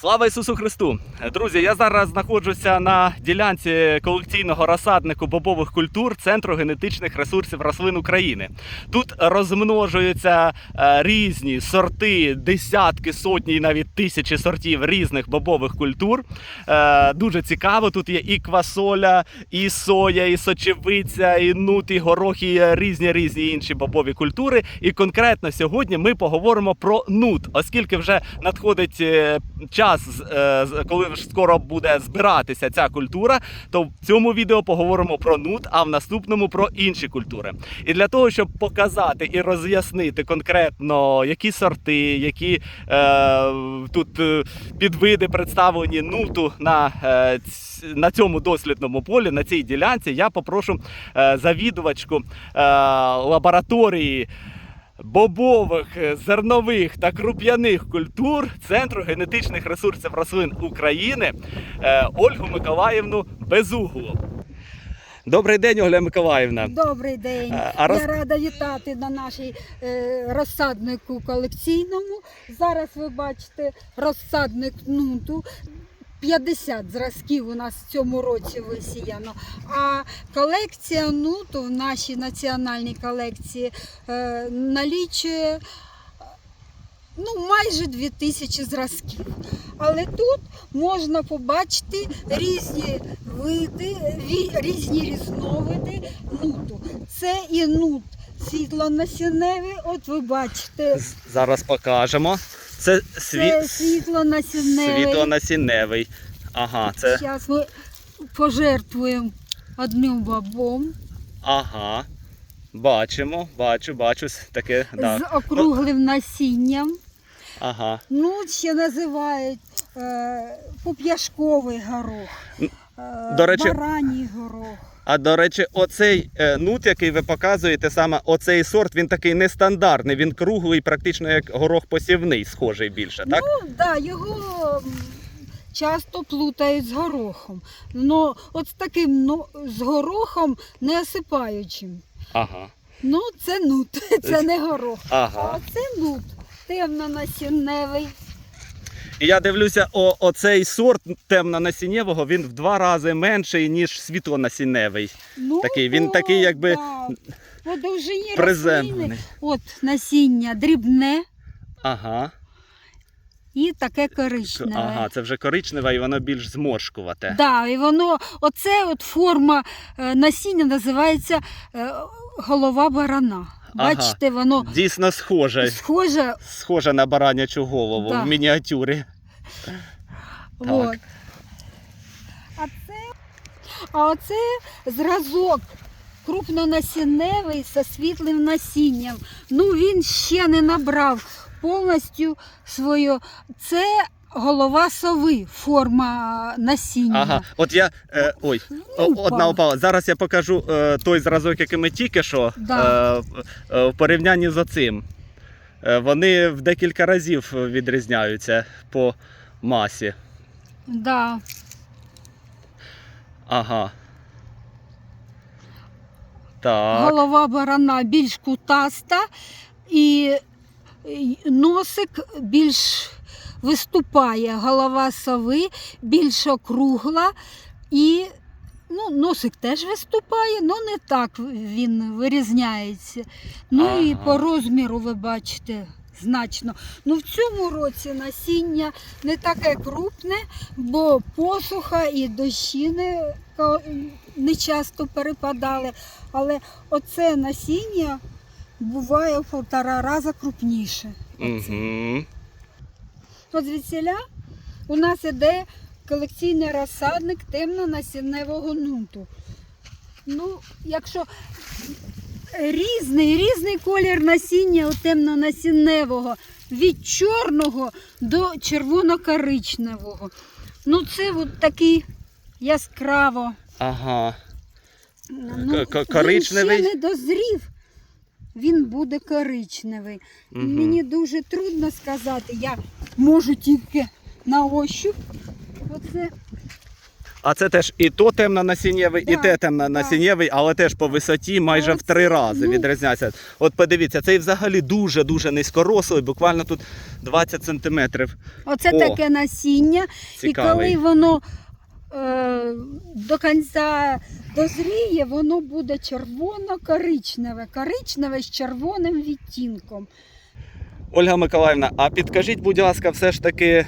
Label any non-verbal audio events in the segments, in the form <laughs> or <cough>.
Слава Ісусу Христу! Друзі, я зараз знаходжуся на ділянці колекційного розсаднику бобових культур Центру генетичних ресурсів рослин України. Тут розмножуються е, різні сорти, десятки, сотні навіть тисячі сортів різних бобових культур. Е, Дуже цікаво. Тут є і квасоля, і соя, і сочевиця, і нут, і горох, і різні різні інші бобові культури. І конкретно сьогодні ми поговоримо про нут, оскільки вже надходить е, час, е, коли скоро буде збиратися ця культура, то в цьому відео поговоримо про нут, а в наступному про інші культури. І для того, щоб показати і роз'яснити конкретно, які сорти, які е, тут е, підвиди представлені нуту на, е, на цьому дослідному полі, на цій ділянці, я попрошу е, завідувачку е, лабораторії бобових, е, зернових та круп'яних культур Центру генетичних ресурсів рослин України е, Ольгу Миколаївну Безуглу. Добрий день, Оля Миколаївна. Добрий день. А, а роз- Я рада вітати на нашій е, розсаднику колекційному. Зараз ви бачите розсадник нуту. 50 зразків у нас в цьому році висіяно. А колекція нуту в нашій національній колекції е, налічує ну, майже 2000 зразків. Але тут можна побачити різні види, різні різновиди нуту. Це і нут світлонасінневий, от ви бачите, Зараз покажемо. Це сві... це світлонасінневий. світлонасінневий. Ага, це. Зараз ми пожертвуємо одним бабом Ага. Бачимо, бачу, бачу. Таке. Да. з округлим насінням. Ага. Ну, ще називають е, поп'яшковий горох, е, до речі- бараній горох. А до речі, оцей е, нут, який ви показуєте, саме оцей сорт, він такий нестандартний, він круглий, практично як горох посівний, схожий більше, так? Ну, да, його часто плутають з горохом. Ну, от з таким ну, з горохом не осипаючим. Ага. Ну, це нут, <laughs> це не горох. Ага. А це нут, темно-насінневий. І я дивлюся, о, оцей сорт темно-насіннєвого, він в два рази менший, ніж світлонасінневий. Ну, Такий, він такий, якби, да, по довжині рослини. Приземлений. От насіння дрібне Ага. і таке коричневе. Ага, це вже коричневе і воно більш зморшкувате. Да, і воно, оце от форма е, насіння називається е, голова барана. Ага. Бачите, воно Дійсно схоже. схоже. Схоже на баранячу голову Да. в мініатюрі. От. А це, а оце зразок крупнонасінневий зі світлим насінням. Ну він ще не набрав повністю свою. Це голова сови, форма насіння. Ага, от я. Е, ой, о- одна упала. Зараз я покажу е, той зразок, який ми тільки що Да. е, е, в порівнянні з оцим. Е, вони в декілька разів відрізняються по масі. Да. Ага. Так. Голова барана більш кутаста і носик більш виступає. Голова сови більш округла і ну, носик теж виступає, але не так він вирізняється. Ну і по розміру ви бачите. Значно. Ну в цьому році насіння не таке крупне, бо посуха і дощі не, не часто перепадали. Але оце насіння буває в полтора рази крупніше. Оце. От звідсіля у нас іде колекційний розсадник темно-насінневого нуту. Ну, якщо різний, різний колір насіння у темно-насінневого, від чорного до червоно-коричневого. Ну, це от такий яскраво. Ага. Ну, коричневий? Він ще не дозрів. Він буде коричневий. Мгм. Мені дуже трудно сказати. Я можу тільки на ощуп. Оце А це теж і то темно-насіннєвий, і те темно-насіннєвий, але теж по висоті майже в три рази ну. відрізняється. От подивіться, цей взагалі дуже-дуже низькорослий, буквально тут 20 сантиметрів. Оце О, таке насіння. Цікавий. І коли воно до кінця дозріє, воно буде червоно-коричневе, коричневе з червоним відтінком. Ольга Миколаївна, а підкажіть, будь ласка, все ж таки, е,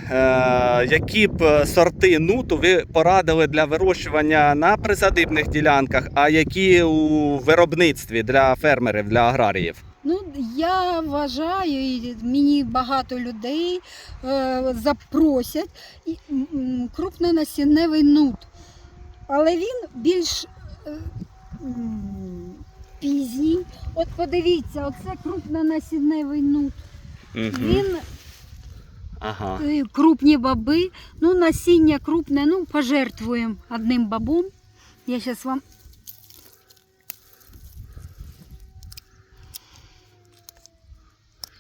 які б е, сорти нуту ви порадили для вирощування на присадибних ділянках, а які у виробництві для фермерів, для аграріїв? Ну, я вважаю, і мені багато людей е, запросять і, м, крупнонасінневий нут. Але він більш е, м, пізній. От подивіться, оце крупнонасінневий нут. Він Ага. е, крупні баби, ну насіння крупне, ну пожертвуємо одним бабом. Я зараз вам.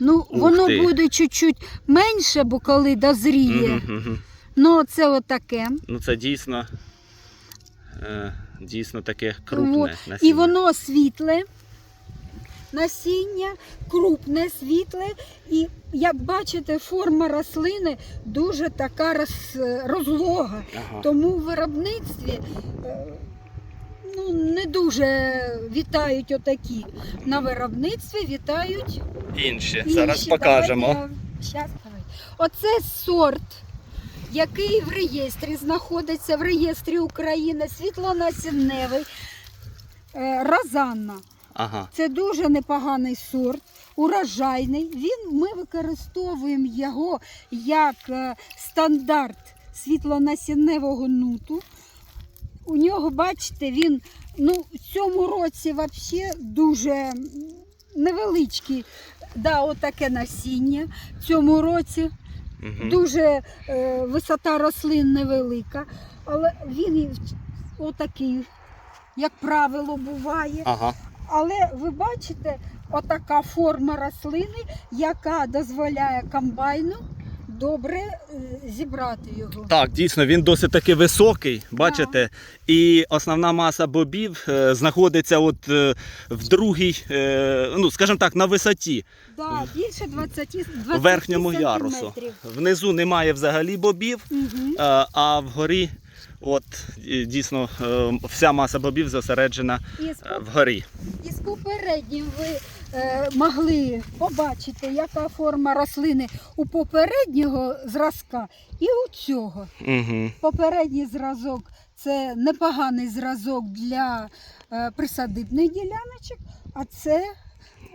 Ну, Ух воно ти. буде чуть-чуть менше, бо коли дозріє. Мгм, мгм. Ну, це отаке. Ну це дійсно, е, дійсно таке крупне От. насіння. І воно світле. Насіння крупне, світле, і як бачите, форма рослини дуже така роз, розлога. Ага. Тому в виробництві е, ну, не дуже вітають отакі. На виробництві вітають Інші. інші. Зараз покажемо. Давайте щас. Оце сорт, який в реєстрі знаходиться, в реєстрі України, світлонасінневий. е, Розанна. Ага. Це дуже непоганий сорт, урожайний. Він, ми використовуємо його як е, стандарт світлонасінневого нуту. У нього, бачите, він ну, в цьому році взагалі дуже невеличкий. Да, отаке насіння. В цьому році Мгм. дуже е, висота рослин невелика, але він отакий, як правило, буває. Ага. Але ви бачите, отака форма рослини, яка дозволяє комбайну добре е, зібрати його. Так, дійсно, він досить таки високий, бачите, і основна маса бобів е, знаходиться от е, в другій, е, ну скажімо так, на висоті Да, більше 20, 20 верхньому ярусу. сантиметрів. Внизу немає взагалі бобів, Мгм. е, а вгорі, от і дійсно, е, вся маса бобів зосереджена І з, е, вгорі. і з попереднім ви могли побачити, яка форма рослини у попереднього зразка і у цього. Угу. Попередній зразок це непоганий зразок для е, присадибних діляночок, а це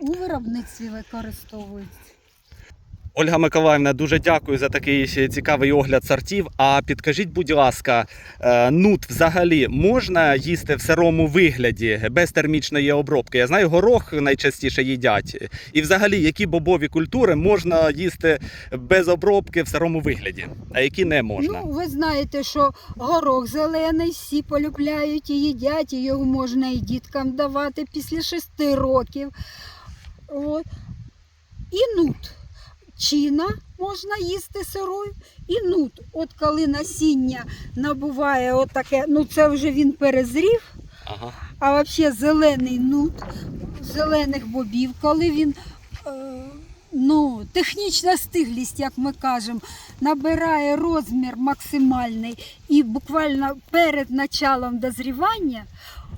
у виробництві використовується. Ольга Миколаївна, дуже дякую за такий цікавий огляд сортів. А підкажіть, будь ласка, е, нут взагалі можна їсти в сирому вигляді без термічної обробки? Я знаю, горох найчастіше їдять. І взагалі, які бобові культури можна їсти без обробки в сирому вигляді, а які не можна? Ну, ви знаєте, що горох зелений всі полюбляють і їдять, і його можна і діткам давати після шести років. От. І нут. Чина можна їсти сирою, і нут. От коли насіння набуває отаке, ну це вже він перезрів, Ага. а взагалі зелений нут, зелених бобів, коли він е, ну, технічна стиглість, як ми кажемо, набирає розмір максимальний і буквально перед началом дозрівання.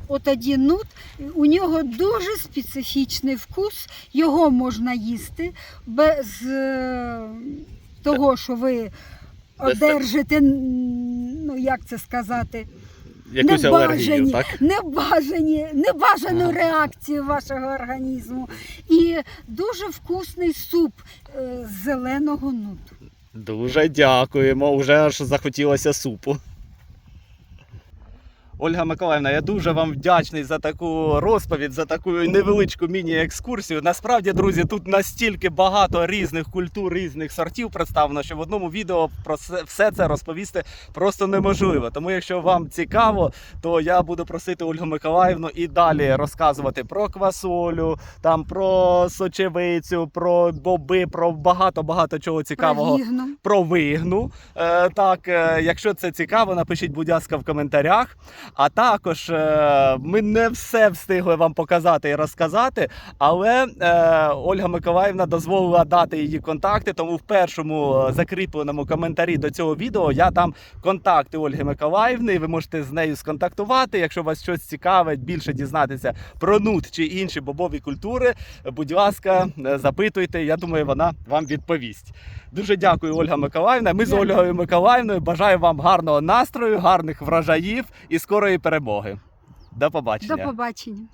От тоді нут, у нього дуже специфічний вкус, його можна їсти без е, того, що ви одержите, ну як це сказати, Якусь небажані, так? небажані, небажану Ага. реакцію вашого організму. І дуже вкусний суп е, з зеленого нуту. Дуже дякуємо. Уже аж захотілося супу. Ольга Миколаївна, я дуже вам вдячний за таку розповідь, за таку невеличку міні-екскурсію. Насправді, друзі, тут настільки багато різних культур, різних сортів представлено, що в одному відео про все- це розповісти просто неможливо. Тому, якщо вам цікаво, то я буду просити Ольгу Миколаївну і далі розказувати про квасолю, там про сочевицю, про боби, про багато багато чого цікавого Провігну. про вигну. Е, так, е, якщо це цікаво, напишіть, будь ласка, в коментарях. А також е, ми не все встигли вам показати і розказати, але е, Ольга Миколаївна дозволила дати її контакти. Тому в першому е, закріпленому коментарі до цього відео я там контакти Ольги Миколаївни. Ви можете з нею сконтактувати. Якщо вас щось цікавить, більше дізнатися про нут чи інші бобові культури. Будь ласка, запитуйте. Я думаю, вона вам відповість. Дуже дякую, Ольга Миколаївна. Ми з Ольгою Миколаївною бажаю вам гарного настрою, гарних врожаїв і скорої перемоги. До побачення. До побачення.